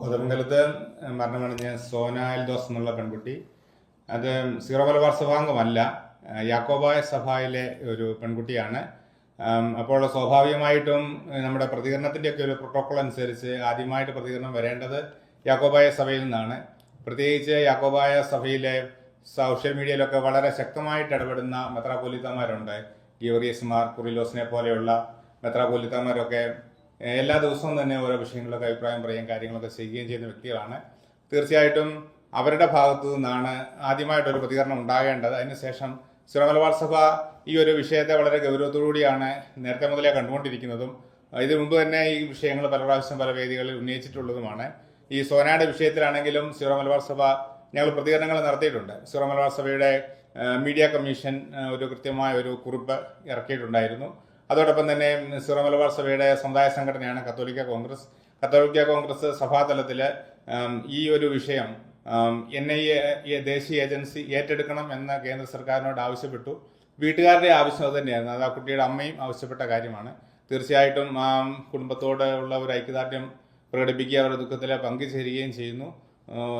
കോതമംഗലത്ത് മരണമടഞ്ഞ സോന എൽദോസ് എന്നുള്ള പെൺകുട്ടി. അത് സീറോ മലബാർ സഭാംഗമല്ല. യാക്കോബായ സഭയിലെ ഒരു പെൺകുട്ടിയാണ്. അപ്പോൾ സ്വാഭാവികമായിട്ടും നമ്മുടെ പ്രതികരണത്തിന്റെയൊക്കെ ഒരു പ്രോട്ടോക്കോൾ അനുസരിച്ച് ആദ്യമായിട്ട് പ്രതികരണം വരേണ്ടത് യാക്കോബായ സഭയിൽ നിന്നാണ്. പ്രത്യേകിച്ച് യാക്കോബായ സഭയിലെ സോഷ്യൽ മീഡിയയിലൊക്കെ വളരെ ശക്തമായിട്ട് ഇടപെടുന്ന മെത്രാപോലിത്തമാരുണ്ട് ഗിയോറിയസ്മാർ കുറിലോസിനെ പോലെയുള്ള മെത്രാപോലിത്തമാരൊക്കെ എല്ലാ ദിവസവും തന്നെ ഓരോ വിഷയങ്ങളിലൊക്കെ അഭിപ്രായം പറയുകയും കാര്യങ്ങളൊക്കെ ചെയ്യുകയും ചെയ്യുന്ന വ്യക്തികളാണ്. തീർച്ചയായിട്ടും അവരുടെ ഭാഗത്തു നിന്നാണ് ആദ്യമായിട്ടൊരു പ്രതികരണം ഉണ്ടാകേണ്ടത്. അതിനുശേഷം സിറോ മലബാർ സഭ ഈ ഒരു വിഷയത്തെ വളരെ ഗൗരവത്തോടുകൂടിയാണ് നേരത്തെ മുതലേ കണ്ടുകൊണ്ടിരിക്കുന്നതും ഇതിനു മുമ്പ് തന്നെ ഈ വിഷയങ്ങൾ പല പ്രാവശ്യം പല വേദികളിൽ ഉന്നയിച്ചിട്ടുള്ളതുമാണ്. ഈ സോനയുടെ വിഷയത്തിലാണെങ്കിലും സിറോ മലബാർ സഭ ഞങ്ങൾ പ്രതികരണങ്ങൾ നടത്തിയിട്ടുണ്ട്. സിറോ മലബാർ സഭയുടെ മീഡിയ കമ്മീഷൻ ഒരു കൃത്യമായ ഒരു കുറിപ്പ് ഇറക്കിയിട്ടുണ്ടായിരുന്നു. അതോടൊപ്പം തന്നെ സിറോ മലബാർ സഭയുടെ സമുദായ സംഘടനയാണ് കത്തോലിക്ക കോൺഗ്രസ്. കത്തോലിക്ക കോൺഗ്രസ് സഭാതലത്തിൽ ഈ ഒരു വിഷയം എൻ ഐ എ ദേശീയ ഏജൻസി ഏറ്റെടുക്കണം എന്ന് കേന്ദ്ര സർക്കാരിനോട് ആവശ്യപ്പെട്ടു. വീട്ടുകാരുടെ ആവശ്യം തന്നെയായിരുന്നു. അത് ആ കുട്ടിയുടെ അമ്മയും ആവശ്യപ്പെട്ട കാര്യമാണ്. തീർച്ചയായിട്ടും ആ കുടുംബത്തോട് ഉള്ള ഒരു ഐക്യദാർഢ്യം പ്രകടിപ്പിക്കുക അവരുടെ ദുഃഖത്തിൽ പങ്കുചേരുകയും ചെയ്യുന്നു.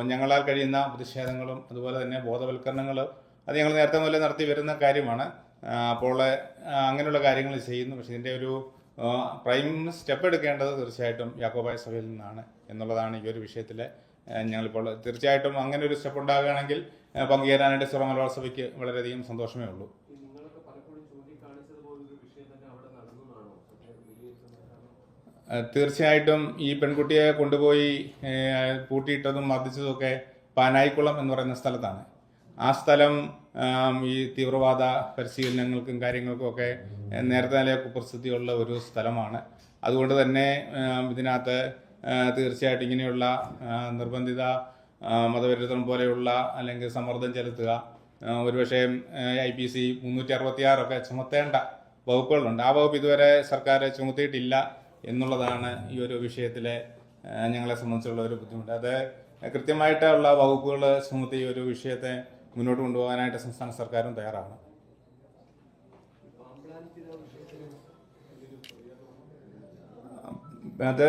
ഞങ്ങളാൽ കഴിയുന്ന പ്രതിഷേധങ്ങളും അതുപോലെ തന്നെ ബോധവൽക്കരണങ്ങൾ അത് ഞങ്ങൾ നേരത്തെ മുതലേ നടത്തി വരുന്ന കാര്യമാണ്. അപ്പോൾ അങ്ങനെയുള്ള കാര്യങ്ങൾ ചെയ്യുന്നു. പക്ഷേ ഇതിന്റെ ഒരു പ്രൈം സ്റ്റെപ്പ് എടുക്കേണ്ടത് തീർച്ചയായിട്ടും യാക്കോബായ സഭയിൽ നിന്നാണ് എന്നുള്ളതാണ് ഈ ഒരു വിഷയത്തിൽ ഞങ്ങളിപ്പോൾ തീർച്ചയായിട്ടും അങ്ങനെ ഒരു സ്റ്റെപ്പ് ഉണ്ടാകുകയാണെങ്കിൽ പങ്കുചേരാനായിട്ട് സിറോ മലബാർ സഭയ്ക്ക് വളരെയധികം സന്തോഷമേ ഉള്ളൂ. തീർച്ചയായിട്ടും ഈ പെൺകുട്ടിയെ കൊണ്ടുപോയി പൂട്ടിയിട്ടതും മർദ്ദിച്ചതും ഒക്കെ പാനായിക്കുളം എന്ന് പറയുന്ന സ്ഥലത്താണ്. ആ സ്ഥലം ഈ തീവ്രവാദ പരിശീലനങ്ങൾക്കും കാര്യങ്ങൾക്കും ഒക്കെ നേരത്തെ നില കുപ്രസിദ്ധിയുള്ള ഒരു സ്ഥലമാണ്. അതുകൊണ്ട് തന്നെ ഇതിനകത്ത് തീർച്ചയായിട്ടും ഇങ്ങനെയുള്ള നിർബന്ധിത മതപരിവർത്തനം പോലെയുള്ള അല്ലെങ്കിൽ സമ്മർദ്ദം ചെലുത്തുക ഒരുപക്ഷെ ഐ പി സി മുന്നൂറ്റി അറുപത്തി ആറൊക്കെ ചുമത്തേണ്ട വകുപ്പുകളുണ്ട്. ആ വകുപ്പ് ഇതുവരെ സർക്കാർ ചുമത്തിയിട്ടില്ല എന്നുള്ളതാണ് ഈ ഒരു വിഷയത്തിലെ ഞങ്ങളെ സംബന്ധിച്ചുള്ള ഒരു ബുദ്ധിമുട്ട്. അത് കൃത്യമായിട്ടുള്ള വകുപ്പുകൾ ചുമത്തി ഒരു വിഷയത്തെ മുന്നോട്ട് കൊണ്ടുപോകാനായിട്ട് സംസ്ഥാന സർക്കാരും തയ്യാറാണ്. അത്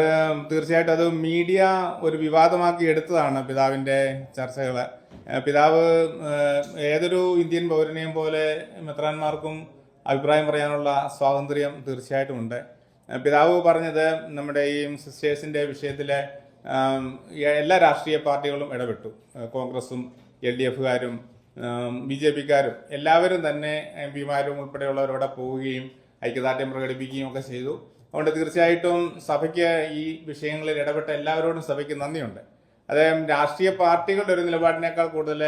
തീർച്ചയായിട്ടും അത് മീഡിയ ഒരു വിവാദമാക്കി എടുത്തതാണ് പിതാവിന്റെ ചർച്ചകൾ പിതാവ് ഏതൊരു ഇന്ത്യൻ പൗരനെയും പോലെ മെത്രാന്മാർക്കും അഭിപ്രായം പറയാനുള്ള സ്വാതന്ത്ര്യം തീർച്ചയായിട്ടും ഉണ്ട്. പിതാവ് പറഞ്ഞത് നമ്മുടെ ഈ സിസ്റ്റേഴ്സിന്റെ വിഷയത്തിലെ എല്ലാ രാഷ്ട്രീയ പാർട്ടികളും ഇടപെട്ടു. കോൺഗ്രസും എൽ ഡി എഫുകാരും ബി ജെ പിക്കാരും എല്ലാവരും തന്നെ എം പിമാരും ഉൾപ്പെടെയുള്ളവരവിടെ പോവുകയും ഐക്യദാർഢ്യം പ്രകടിപ്പിക്കുകയും ഒക്കെ ചെയ്തു. അതുകൊണ്ട് തീർച്ചയായിട്ടും സഭയ്ക്ക് ഈ വിഷയങ്ങളിൽ ഇടപെട്ട എല്ലാവരോടും സഭയ്ക്ക് നന്ദിയുണ്ട്. അദ്ദേഹം രാഷ്ട്രീയ പാർട്ടികളുടെ ഒരു നിലപാടിനേക്കാൾ കൂടുതൽ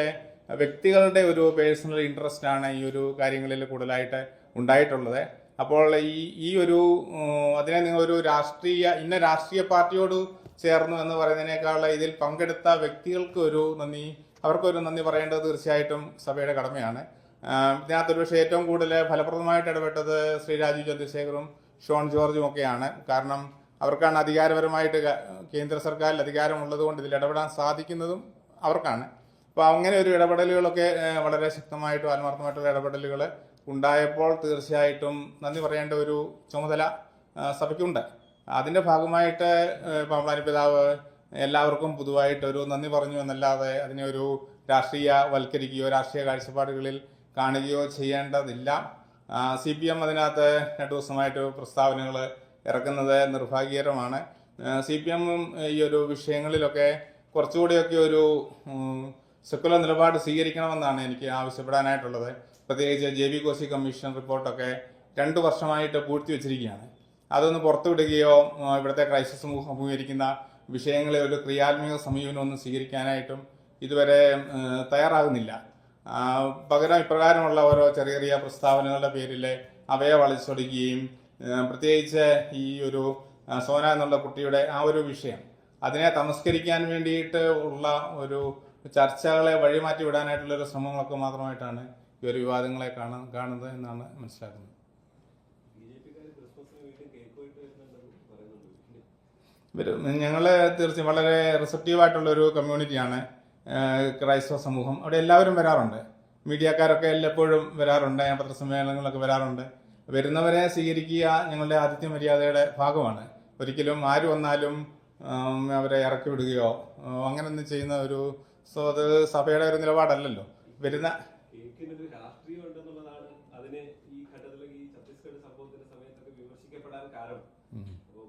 വ്യക്തികളുടെ ഒരു പേഴ്സണൽ ഇൻട്രസ്റ്റ് ആണ് ഈ ഒരു കാര്യങ്ങളിൽ കൂടുതലായിട്ട് ഉണ്ടായിട്ടുള്ളത്. അപ്പോൾ ഈ ഈ ഒരു അതിനെ ഒരു രാഷ്ട്രീയ ഇന്ന രാഷ്ട്രീയ പാർട്ടിയോട് ചേർന്നു എന്ന് പറയുന്നതിനേക്കാൾ ഇതിൽ പങ്കെടുത്ത വ്യക്തികൾക്ക് ഒരു നന്ദി അവർക്കൊരു നന്ദി പറയേണ്ടത് തീർച്ചയായിട്ടും സഭയുടെ കടമയാണ്. ഇതിനകത്ത് ഒരുപക്ഷെ ഏറ്റവും കൂടുതൽ ഫലപ്രദമായിട്ട് ഇടപെട്ടത് ശ്രീ രാജീവ് ചന്ദ്രശേഖറും ഷോൺ ജോർജും ഒക്കെയാണ്. കാരണം അവർക്കാണ് അധികാരപരമായിട്ട് കേന്ദ്ര സർക്കാരിൽ അധികാരമുള്ളത് കൊണ്ട് ഇതിൽ ഇടപെടാൻ സാധിക്കുന്നതും അവർക്കാണ്. അപ്പോൾ അങ്ങനെ ഒരു ഇടപെടലുകളൊക്കെ വളരെ ശക്തമായിട്ടും ആത്മാർത്ഥമായിട്ടുള്ള ഇടപെടലുകൾ ഉണ്ടായപ്പോൾ തീർച്ചയായിട്ടും നന്ദി പറയേണ്ട ഒരു ചുമതല സഭയ്ക്കുണ്ട്. അതിന്റെ ഭാഗമായിട്ട് ഏഹ്, പാമ്പ്ലാനി പിതാവ് എല്ലാവർക്കും പൊതുവായിട്ട് ഒരു നന്ദി പറഞ്ഞു എന്നല്ലാതെ അതിനെ ഒരു രാഷ്ട്രീയ വൽക്കരിക്കുകയോ രാഷ്ട്രീയ കാഴ്ചപ്പാടുകളിൽ കാണുകയോ ചെയ്യേണ്ടതില്ല. സി പി എം അതിനകത്ത് രണ്ടു ദിവസമായിട്ട് പ്രസ്താവനകൾ ഇറക്കുന്നത് നിർഭാഗ്യകരമാണ്. സി പി എമ്മും ഈ ഒരു വിഷയങ്ങളിലൊക്കെ കുറച്ചുകൂടിയൊക്കെ ഒരു സെക്കുലർ നിലപാട് സ്വീകരിക്കണമെന്നാണ് എനിക്ക് ആവശ്യപ്പെടാനായിട്ടുള്ളത്. പ്രത്യേകിച്ച് ജെ ബി കോശി കമ്മീഷൻ റിപ്പോർട്ടൊക്കെ രണ്ട് വർഷമായിട്ട് പൂഴ്ത്തി വെച്ചിരിക്കുകയാണ്. അതൊന്ന് പുറത്തുവിടുകയോ ഇവിടുത്തെ ക്രൈസ്തവ സമൂഹം അഭിമുഖീകരിക്കുന്ന വിഷയങ്ങളെ ഒരു ക്രിയാത്മക സമീപനമൊന്നും സ്വീകരിക്കാനായിട്ടും ഇതുവരെ തയ്യാറാകുന്നില്ല. പകരം ഇപ്രകാരമുള്ള ഓരോ ചെറിയ ചെറിയ പ്രസ്താവനകളുടെ പേരിൽ അവയെ വളച്ചൊടുക്കുകയും പ്രത്യേകിച്ച് ഈ ഒരു സോന എന്നുള്ള കുട്ടിയുടെ ആ ഒരു വിഷയം അതിനെ തമസ്കരിക്കാൻ വേണ്ടിയിട്ട് ഉള്ള ഒരു ചർച്ചകളെ വഴിമാറ്റി വിടാനായിട്ടുള്ള ഒരു ശ്രമങ്ങളൊക്കെ മാത്രമായിട്ടാണ് ഈ ഒരു വിവാദങ്ങളെ കാണുന്നത് എന്നാണ് മനസ്സിലാക്കുന്നത്. ഇവർ ഞങ്ങൾ തീർച്ചയായും വളരെ റിസപ്റ്റീവായിട്ടുള്ള ഒരു കമ്മ്യൂണിറ്റിയാണ് ക്രൈസ്തവ സമൂഹം. അവിടെ എല്ലാവരും വരാറുണ്ട്. മീഡിയക്കാരൊക്കെ എല്ലായ്പ്പോഴും വരാറുണ്ട് പത്രസമ്മേളനങ്ങളൊക്കെ വരാറുണ്ട്. വരുന്നവരെ സ്വീകരിക്കുക ഞങ്ങളുടെ ആതിഥ്യ മര്യാദയുടെ ഭാഗമാണ്. ഒരിക്കലും ആര് വന്നാലും അവരെ ഇറക്കി വിടുകയോ അങ്ങനെയൊന്നും ചെയ്യുന്ന ഒരു സഭയുടെ ഒരു നിലപാടല്ലല്ലോ. വരുന്ന കേക്കിനൊരു രാഷ്ട്രീയം ഉണ്ടെന്നുള്ളതാണ് അതിന് ഈ ഘട്ടത്തിൽ ഈ ഛത്തീസ്ഗഡ് സംഭവത്തിന്റെ സമയത്തൊക്കെ വിമർശിക്കപ്പെടാൻ കാരണം അപ്പോൾ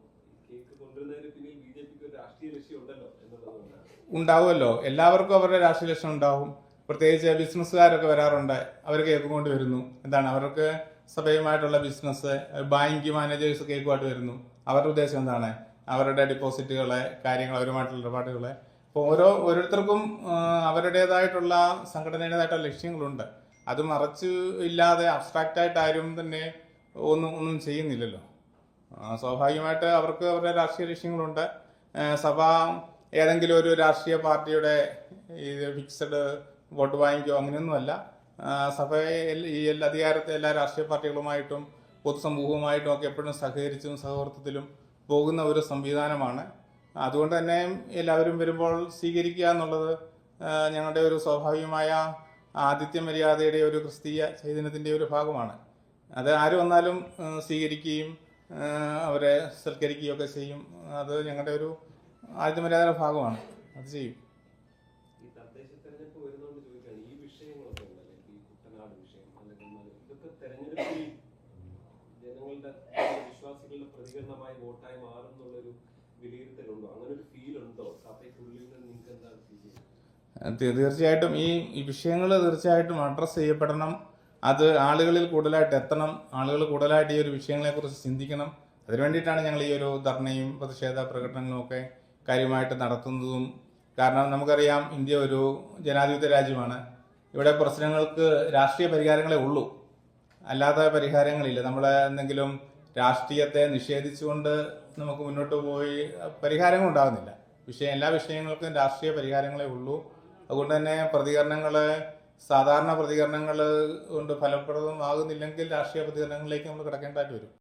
കേക്ക് കൊണ്ടുവരുന്നതിന് പിന്നിൽ ബി ജെ പിക്ക് ഒരു രാഷ്ട്രീയ ലക്ഷ്യം ഉണ്ടല്ലോ എന്നുള്ളതുകൊണ്ടാണ് ഉണ്ടാവുമല്ലോ. എല്ലാവർക്കും അവരുടെ രാഷ്ട്രീയ ലക്ഷണം ഉണ്ടാവും. പ്രത്യേകിച്ച് ബിസിനസ്സുകാരൊക്കെ വരാറുണ്ട്. അവർ കേക്ക് കൊണ്ട് വരുന്നു. എന്താണ്? അവർക്ക് സഭയുമായിട്ടുള്ള ബിസിനസ് ബാങ്ക് മാനേജേഴ്സ് കേക്കുമായിട്ട് വരുന്നു. അവരുടെ ഉദ്ദേശം എന്താണ്? അവരുടെ ഡിപ്പോസിറ്റുകളെ കാര്യങ്ങൾ അവരുമായിട്ടുള്ള ഇടപാടുകളെ. അപ്പോൾ ഓരോ ഓരോരുത്തർക്കും അവരുടേതായിട്ടുള്ള സംഘടനയുടേതായിട്ടുള്ള ലക്ഷ്യങ്ങളുണ്ട്. അത് മറച്ചു ഇല്ലാതെ അബ്സ്ട്രാക്റ്റ് ആയിട്ട് ആരും തന്നെ ഒന്നും ഒന്നും ചെയ്യുന്നില്ലല്ലോ. സ്വാഭാവികമായിട്ട് അവർക്ക് അവരുടെ രാഷ്ട്രീയ ലക്ഷ്യങ്ങളുണ്ട്. സഭ ഏതെങ്കിലും ഒരു രാഷ്ട്രീയ പാർട്ടിയുടെ ഈ ഫിക്സഡ് വോട്ട് ബാങ്കോ അങ്ങനെയൊന്നുമല്ല. സഭയിൽ സഭ ഈ എല്ലാ അധികാരത്തെ എല്ലാ രാഷ്ട്രീയ പാർട്ടികളുമായിട്ടും പൊതുസമൂഹവുമായിട്ടും ഒക്കെ എപ്പോഴും സഹകരിച്ചും സഹവർത്തത്തിലും പോകുന്ന ഒരു സംവിധാനമാണ്. അതുകൊണ്ട് തന്നെ എല്ലാവരും വരുമ്പോൾ സ്വീകരിക്കുക എന്നുള്ളത് ഞങ്ങളുടെ ഒരു സ്വാഭാവികമായ ആതിഥ്യ മര്യാദയുടെ ഒരു ക്രിസ്തീയ ചൈതന്യത്തിന്റെ ഒരു ഭാഗമാണ്. അത് ആര് വന്നാലും സ്വീകരിക്കുകയും അവരെ സൽക്കരിക്കുകയൊക്കെ ചെയ്യും. അത് ഞങ്ങളുടെ ഒരു മര്യാദയുടെ ഭാഗമാണ്. അത് ചെയ്യും. ജനങ്ങളുടെ വിശ്വാസികളുടെ പ്രതികരണമായി വോട്ടായി മാറും എന്നുള്ളൊരു വിലയിരുത്തലുണ്ടോ? അങ്ങനെ ഒരു ഫീൽ ഉണ്ടോ സഭയ്ക്കുള്ളിൽ നിന്ന് നിങ്ങൾക്ക് എന്താണ് ഫീൽ ചെയ്യുന്നത് തീർച്ചയായിട്ടും ഈ ഈ വിഷയങ്ങൾ തീർച്ചയായിട്ടും അഡ്രസ്സ് ചെയ്യപ്പെടണം. അത് ആളുകളിൽ കൂടുതലായിട്ട് എത്തണം. ആളുകൾ കൂടുതലായിട്ട് ഈ ഒരു വിഷയങ്ങളെ കുറിച്ച് ചിന്തിക്കണം. അതിനു വേണ്ടിയിട്ടാണ് ഞങ്ങൾ ഈ ഒരു ധർണയും പ്രതിഷേധ പ്രകടനങ്ങളും ഒക്കെ കാര്യമായിട്ട് നടത്തുന്നതും കാരണം നമുക്കറിയാം ഇന്ത്യ ഒരു ജനാധിപത്യ രാജ്യമാണ്. ഇവിടെ പ്രശ്നങ്ങൾക്ക് രാഷ്ട്രീയ പരിഹാരങ്ങളെ ഉള്ളൂ. അല്ലാത്ത പരിഹാരങ്ങളില്ല. നമ്മൾ എന്തെങ്കിലും രാഷ്ട്രീയത്തെ നിഷേധിച്ചുകൊണ്ട് നമുക്ക് മുന്നോട്ട് പോയി പരിഹാരങ്ങൾ ഉണ്ടാകുന്നില്ല. വിഷയം എല്ലാ വിഷയങ്ങൾക്കും രാഷ്ട്രീയ പരിഹാരങ്ങളെ ഉള്ളൂ. അതുകൊണ്ട് തന്നെ പ്രതികരണങ്ങൾ സാധാരണ പ്രതികരണങ്ങൾ കൊണ്ട് ഫലപ്രദമാകുന്നില്ലെങ്കിൽ രാഷ്ട്രീയ പ്രതികരണങ്ങളിലേക്ക് നമ്മൾ കിടക്കേണ്ടതായിട്ട് വരും.